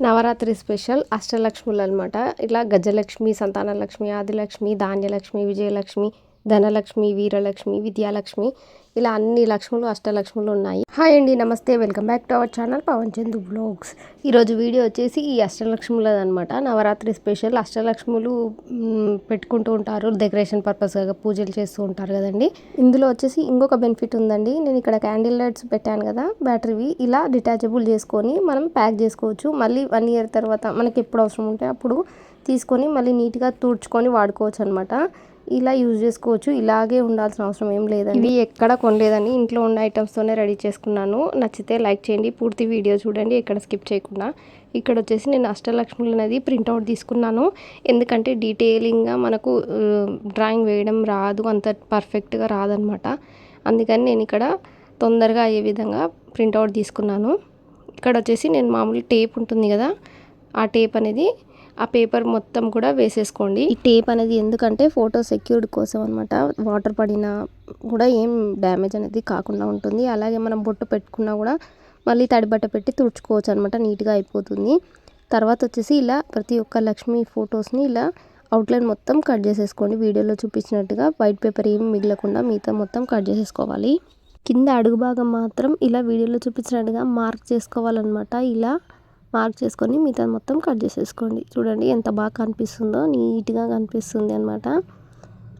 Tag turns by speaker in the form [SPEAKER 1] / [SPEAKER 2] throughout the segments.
[SPEAKER 1] Navratri special అష్టలక్ష్ములు అనమాట ఇలా గజలక్ష్మి సంతానలక్ష్మి ఆదిలక్ష్మి ధాన్యలక్ష్మి విజయలక్ష్మి ధనలక్ష్మి వీరలక్ష్మి విద్యాలక్ష్మి ఇలా అన్ని లక్ష్ములు అష్టలక్ష్ములు ఉన్నాయి. హాయ్ అండి నమస్తే. Welcome back to our channel Pavan Chandu vlogs ఈరోజు వీడియో వచ్చేసి ఈ అష్టలక్ష్ములది అనమాట నవరాత్రి స్పెషల్ అష్టలక్ష్ములు పెట్టుకుంటూ ఉంటారు. డెకరేషన్ పర్పస్గా పూజలు చేస్తూ ఉంటారు కదండి. ఇందులో వచ్చేసి ఇంకొక బెనిఫిట్ ఉందండి. నేను ఇక్కడ క్యాండిల్ లైట్స్ పెట్టాను కదా బ్యాటరీవి. ఇలా డిటాచబుల్ చేసుకొని మనం ప్యాక్ చేసుకోవచ్చు. మళ్ళీ వన్ ఇయర్ తర్వాత మనకి ఎప్పుడు అవసరం ఉంటే అప్పుడు తీసుకొని మళ్ళీ నీట్గా తుడుచుకొని వాడుకోవచ్చు అనమాట ఇలా యూజ్ చేసుకోవచ్చు. ఇలాగే ఉండాల్సిన అవసరం ఏం లేదండి. ఇవి ఎక్కడ కొనలేదని ఇంట్లో ఉన్న ఐటమ్స్తోనే రెడీ చేసుకున్నాను. నచ్చితే లైక్ చేయండి. పూర్తి వీడియో చూడండి. ఎక్కడ స్కిప్ చేయకుండా. ఇక్కడ వచ్చేసి నేను అష్టలక్ష్ములు అనేది ప్రింట్అవుట్ తీసుకున్నాను. ఎందుకంటే డీటెయిలింగ్గా మనకు డ్రాయింగ్ వేయడం రాదు. అంత పర్ఫెక్ట్గా రాదనమాట అందుకని నేను ఇక్కడ తొందరగా అయ్యే విధంగా ప్రింట్అవుట్ తీసుకున్నాను. ఇక్కడ వచ్చేసి నేను మామూలు టేప్ ఉంటుంది కదా ఆ టేప్ అనేది ఆ పేపర్ మొత్తం కూడా వేసేసుకోండి. ఈ టేప్ అనేది ఎందుకంటే ఫోటో సెక్యూర్డ్ కోసం అనమాట వాటర్ పడినా కూడా ఏం డ్యామేజ్ అనేది కాకుండా ఉంటుంది. అలాగే మనం బొట్టు పెట్టుకున్నా కూడా మళ్ళీ తడిబట్ట పెట్టి తుడుచుకోవచ్చు అనమాట నీట్గా అయిపోతుంది. తర్వాత వచ్చేసి ఇలా ప్రతి ఒక్క లక్ష్మి ఫొటోస్ని ఇలా అవుట్లైన్ మొత్తం కట్ చేసేసుకోండి. వీడియోలో చూపించినట్టుగా వైట్ పేపర్ ఏమి మిగలకుండా మిగతా మొత్తం కట్ చేసేసుకోవాలి. కింద అడుగు భాగం మాత్రం ఇలా వీడియోలో చూపించినట్టుగా మార్క్ చేసుకోవాలన్నమాట. ఇలా మార్క్ చేసుకొని మిగతా మొత్తం కట్ చేసేసుకోండి. చూడండి ఎంత బాగా కనిపిస్తుందో నీట్గా కనిపిస్తుంది అనమాట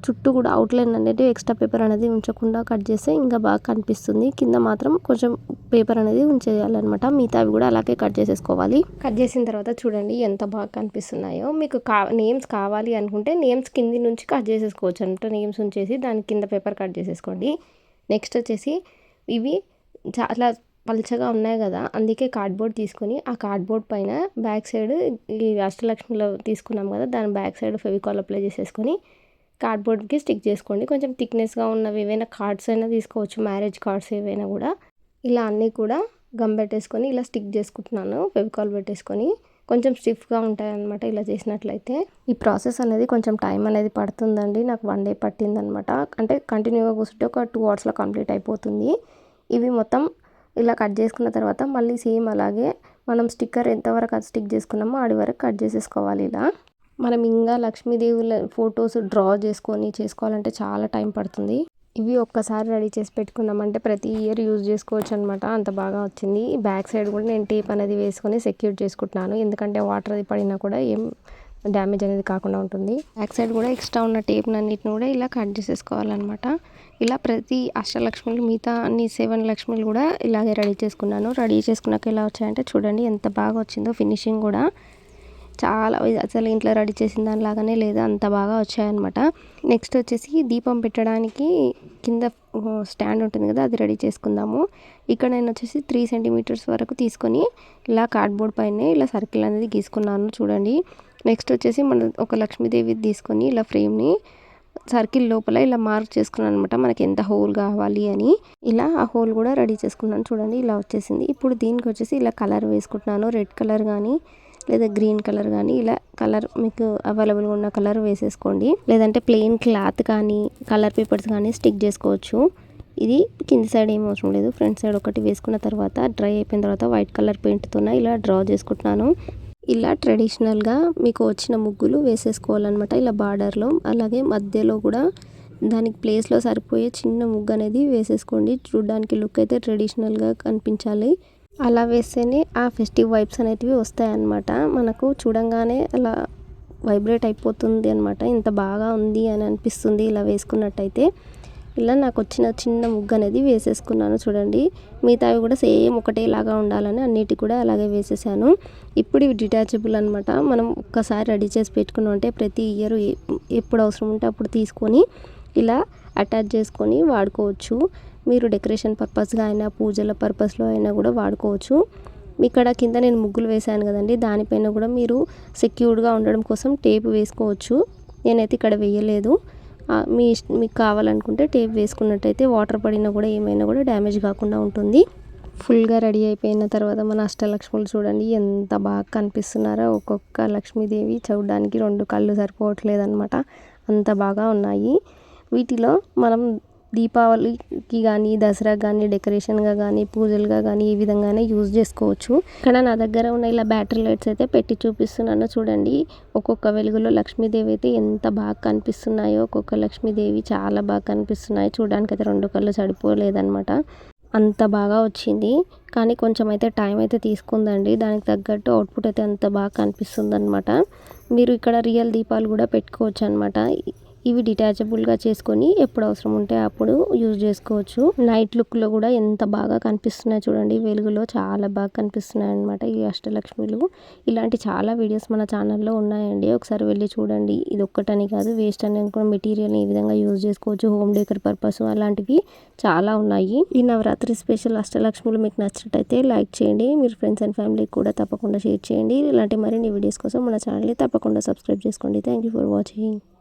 [SPEAKER 1] చుట్టూ కూడా అవుట్లైన్ అనేది ఎక్స్ట్రా పేపర్ అనేది ఉంచకుండా కట్ చేస్తే ఇంకా బాగా కనిపిస్తుంది. కింద మాత్రం కొంచెం పేపర్ అనేది ఉంచేయాలన్నమాట. మిగతావి కూడా అలాగే కట్ చేసేసుకోవాలి. కట్ చేసిన తర్వాత చూడండి ఎంత బాగా కనిపిస్తున్నాయో. మీకు కా నేమ్స్ కావాలి అనుకుంటే నేమ్స్ కింది నుంచి కట్ చేసేసుకోవచ్చు అనమాట నేమ్స్ ఉంచేసి దాని కింద పేపర్ కట్ చేసేసుకోండి. నెక్స్ట్ వచ్చేసి ఇవి చాలా పల్చగా ఉన్నాయి కదా అందుకే కార్డ్బోర్డ్ తీసుకొని ఆ కార్డ్బోర్డ్ పైన బ్యాక్ సైడ్ ఈ అష్టలక్ష్మిలో తీసుకున్నాం కదా దాని బ్యాక్ సైడ్ ఫెవికాల్ అప్లై చేసేసుకొని కార్డ్బోర్డ్కి స్టిక్ చేసుకోండి. కొంచెం థిక్నెస్గా ఉన్నవి ఏవైనా కార్డ్స్ అయినా తీసుకోవచ్చు మ్యారేజ్ కార్డ్స్ ఏవైనా కూడా. ఇలా అన్నీ కూడా గమ్ పెట్టేసుకొని ఇలా స్టిక్ చేసుకుంటున్నాను ఫెవికాల్ పెట్టేసుకొని. కొంచెం స్టిఫ్గా ఉంటాయన్నమాట ఇలా చేసినట్లయితే. ఈ ప్రాసెస్ అనేది కొంచెం టైం అనేది పడుతుందండి నాకు వన్ డే పట్టిందనమాట అంటే కంటిన్యూగా కూర్చుంటే ఒక టూ అవర్స్లో కంప్లీట్ అయిపోతుంది. ఇవి మొత్తం ఇలా కట్ చేసుకున్న తర్వాత మళ్ళీ సేమ్ అలాగే మనం స్టిక్కర్ ఎంతవరకు అది స్టిక్ చేసుకున్నామో ఆడి వరకు కట్ చేసేసుకోవాలి ఇలా. మనం ఇంకా లక్ష్మీదేవుల ఫొటోస్ డ్రా చేసుకొని చేసుకోవాలంటే చాలా టైం పడుతుంది. ఇవి ఒక్కసారి రెడీ చేసి పెట్టుకున్నామంటే ప్రతి ఇయర్ యూజ్ చేసుకోవచ్చు అనమాట అంత బాగా వచ్చింది. బ్యాక్ సైడ్ కూడా నేను టేప్ అనేది వేసుకొని సెక్యూర్ చేసుకుంటున్నాను. ఎందుకంటే వాటర్ అది పడినా కూడా ఏం డ్యామేజ్ అనేది కాకుండా ఉంటుంది. బ్యాక్ సైడ్ కూడా ఎక్స్ట్రా ఉన్న టేప్ని అన్నిటిని కూడా ఇలా కట్ చేసేసుకోవాలన్నమాట. ఇలా ప్రతి అష్టలక్ష్మిలు మిగతా అన్ని సెవెన్ లక్ష్మిలు కూడా ఇలాగే రెడీ చేసుకున్నాను. రెడీ చేసుకున్నాక ఎలా వచ్చాయంటే చూడండి ఎంత బాగా వచ్చిందో ఫినిషింగ్ కూడా. చాలా అసలు ఇంట్లో రెడీ చేసిన దానిలాగానే లేదు అంత బాగా వచ్చాయన్నమాట. నెక్స్ట్ వచ్చేసి దీపం పెట్టడానికి కింద స్టాండ్ ఉంటుంది కదా అది రెడీ చేసుకుందాము. ఇక్కడ నేను వచ్చేసి త్రీ సెంటీమీటర్స్ వరకు తీసుకొని ఇలా కార్డ్బోర్డ్ పైన ఇలా సర్కిల్ అనేది గీసుకున్నాను చూడండి. నెక్స్ట్ వచ్చేసి మనం ఒక లక్ష్మీదేవి తీసుకొని ఇలా ఫ్రేమ్ని సర్కిల్ లోపల ఇలా మార్క్ చేసుకున్నాను అనమాట మనకి ఎంత హోల్ కావాలి అని. ఇలా ఆ హోల్ కూడా రెడీ చేసుకున్నాను. చూడండి ఇలా వచ్చేసింది. ఇప్పుడు దీనికి వచ్చేసి ఇలా కలర్ వేసుకుంటున్నాను. రెడ్ కలర్ కానీ లేదా గ్రీన్ కలర్ కానీ ఇలా కలర్ మీకు అవైలబుల్గా ఉన్న కలర్ వేసేసుకోండి. లేదంటే ప్లెయిన్ క్లాత్ కానీ కలర్ పేపర్స్ కానీ స్టిక్ చేసుకోవచ్చు. ఇది కింది సైడ్ ఏం అవసరం లేదు. ఫ్రంట్ సైడ్ ఒకటి వేసుకున్న తర్వాత డ్రై అయిపోయిన తర్వాత వైట్ కలర్ పెయింట్తో ఇలా డ్రా చేసుకుంటున్నాను. ఇలా ట్రెడిషనల్గా మీకు వచ్చిన ముగ్గులు వేసేసుకోవాలన్నమాట. ఇలా బార్డర్లో అలాగే మధ్యలో కూడా దానికి ప్లేస్లో సరిపోయే చిన్న ముగ్గు అనేది వేసేసుకోండి. చూడడానికి లుక్ అయితే ట్రెడిషనల్గా కనిపించాలి. అలా వేస్తేనే ఆ ఫెస్టివ్ వైబ్స్ అనేటివి వస్తాయన్నమాట. మనకు చూడంగానే అలా వైబ్రేట్ అయిపోతుంది అనమాట ఇంత బాగా ఉంది అని అనిపిస్తుంది ఇలా వేసుకున్నట్టయితే. ఇలా నాకు వచ్చిన చిన్న ముగ్గు అనేది వేసేసుకున్నాను చూడండి. మిగతావి కూడా సేమ్ ఒకటేలాగా ఉండాలని అన్నిటి కూడా అలాగే వేసేసాను. ఇప్పుడు ఇవి డిటాచబుల్ అనమాట మనం ఒక్కసారి రెడీ చేసి పెట్టుకున్నాం అంటే ప్రతి ఇయర్ ఎప్పుడు అవసరం ఉంటే అప్పుడు తీసుకొని ఇలా అటాచ్ చేసుకొని వాడుకోవచ్చు. మీరు డెకరేషన్ పర్పస్గా అయినా పూజల పర్పస్లో అయినా కూడా వాడుకోవచ్చు. ఇక్కడ కింద నేను ముగ్గులు వేసాను కదండి. దానిపైన కూడా మీరు సెక్యూర్డ్గా ఉండడం కోసం టేప్ వేసుకోవచ్చు. నేనైతే ఇక్కడ వేయలేదు. మీ మీకు కావాలనుకుంటే టేప్ వేసుకున్నట్టయితే వాటర్ పడినా కూడా ఏమైనా కూడా డ్యామేజ్ కాకుండా ఉంటుంది. ఫుల్గా రెడీ అయిపోయిన తర్వాత మన అష్టలక్ష్ములు చూడండి ఎంత బాగా కనిపిస్తున్నారో. ఒక్కొక్క లక్ష్మీదేవి చూడడానికి రెండు కళ్ళు సరిపోవట్లేదు అనమాట అంత బాగా ఉన్నాయి. వీటిలో మనం దీపావళికి కానీ దసరా కానీ డెకరేషన్గా కానీ పూజలుగా కానీ ఈ విధంగానే యూజ్ చేసుకోవచ్చు. ఇక్కడ నా దగ్గర ఉన్న ఇలా బ్యాటరీ లైట్స్ అయితే పెట్టి చూపిస్తున్నాను చూడండి. ఒక్కొక్క వెలుగులో లక్ష్మీదేవి అయితే ఎంత బాగా కనిపిస్తున్నాయో ఒక్కొక్క లక్ష్మీదేవి చాలా బాగా కనిపిస్తున్నాయి. చూడడానికి అయితే రెండు కళ్ళు సరిపోలేదన్నమాట. అంత బాగా వచ్చింది. కానీ కొంచెం అయితే టైం అయితే తీసుకుందండి. దానికి తగ్గట్టు అవుట్పుట్ అయితే అంత బాగా కనిపిస్తుంది అనమాట మీరు ఇక్కడ రియల్ దీపాలు కూడా పెట్టుకోవచ్చు అనమాట ఇవి డిటాచబుల్గా చేసుకొని ఎప్పుడు అవసరం ఉంటే అప్పుడు యూజ్ చేసుకోవచ్చు. నైట్ లుక్లో కూడా ఎంత బాగా కనిపిస్తున్నాయి చూడండి. వెలుగులో చాలా బాగా కనిపిస్తున్నాయి అనమాట ఈ అష్టలక్ష్మిలు ఇలాంటి చాలా వీడియోస్ మన ఛానల్లో ఉన్నాయండి. ఒకసారి వెళ్ళి చూడండి. ఇది ఒక్కటని కాదు వేస్ట్ అని కూడా మెటీరియల్ ఈ విధంగా యూజ్ చేసుకోవచ్చు. హోమ్ డేకర్ పర్పస్ అలాంటివి చాలా ఉన్నాయి. ఈ నవరాత్రి స్పెషల్ అష్టలక్ష్ములు మీకు నచ్చినట్టయితే లైక్ చేయండి. మీరు ఫ్రెండ్స్ అండ్ ఫ్యామిలీకి కూడా తప్పకుండా షేర్ చేయండి. ఇలాంటి మరిన్ని వీడియోస్ కోసం మన ఛానల్ని తప్పకుండా సబ్స్క్రైబ్ చేసుకోండి. Thank you for watching